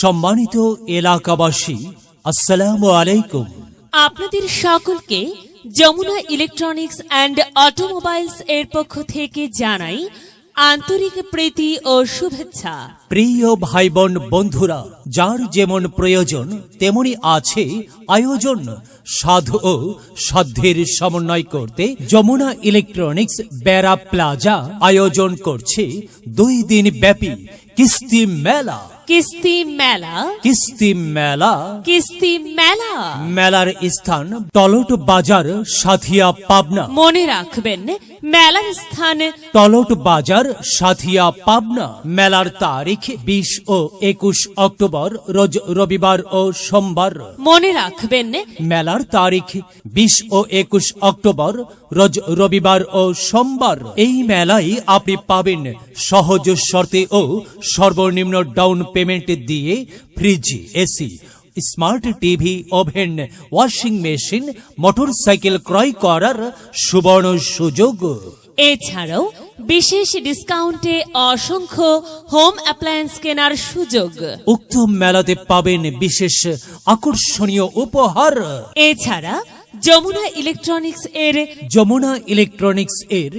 সম্মানিত এলাকাবাসী আসসালামু আলাইকুম। আপনাদের সকলকে যমুনা ইলেকট্রনিক্স অ্যান্ড অটোমোবাইলস এর পক্ষ থেকে জানাই আন্তরিক প্রীতি ও শুভেচ্ছা। প্রিয় ভাই বোন বন্ধুরা যার যেমন প্রয়োজন তেমনি আছে আয়োজন সাধু ও সাধ্যের সমন্বয় করতে যমুনা ইলেকট্রনিক্স বেড়া প্লাজা আয়োজন করছে দুই দিন ব্যাপী কিস্তি মেলা। কিস্তি মেলা। কিস্তি মেলা। কিস্তি মেলা। মেলার স্থান টলট বাজার সাথিয়া পাবনা। মনে রাখবেন মেলার স্থান টলট বাজার সাথিয়া পাবনা। মেলার তারিখ বিশ ও একুশ অক্টোবর রোজ রবিবার ও সোমবার। মনে রাখবেন মেলার তারিখ বিশ ও একুশ অক্টোবর রোজ রবিবার ও সোমবার। এই মেলায় আপনি পাবেন সহজ শর্তে ও সর্বনিম্ন ডাউন পেমেন্ট দিয়ে fridge AC smart TV oven washing machine motorcycle ক্রয় করার সুবর্ণ সুযোগ। এছাড়াও বিশেষ ডিসকাউন্টে অসংখ্য হোম অ্যাপ্লায়েন্স কেনার সুযোগ। উক্ত মেলাতে পাবেন বিশেষ আকর্ষণীয় উপহার। এছাড়া যমুনা ইলেকট্রনিক্স এর যমুনা ইলেকট্রনিক্স এর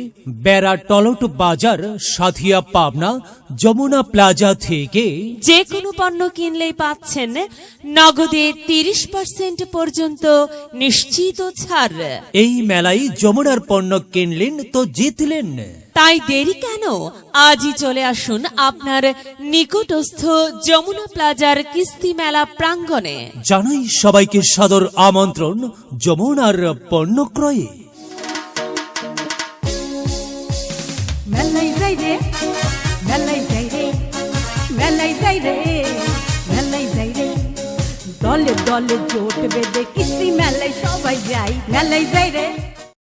বেড়া টলট বাজার সাথিয়া পাবনা যমুনা প্লাজা থেকে যে কোনো পণ্য কিনলেই পাচ্ছেন নগদে তিরিশ পার্সেন্ট পর্যন্ত নিশ্চিত ছাড়। এই মেলায় যমুনার পণ্য কিনলেন তো জিতলেন। তাই দেরি কেন? আজই চলে আসুন আপনার নিকটস্থ যমুনা প্লাজার কিস্তি মেলা প্রাঙ্গণে। জানাই সবাইকে সাদর আমন্ত্রণ যমুনার পণ্য ক্রয়ে মেলাই যাই রে মেলাই যাই রে মেলাই যাই রে মেলাই যাই রে। দলে দলে জোট বেঁধে কিস্তি মেলায় সবাই যাই মেলাই যাই রে।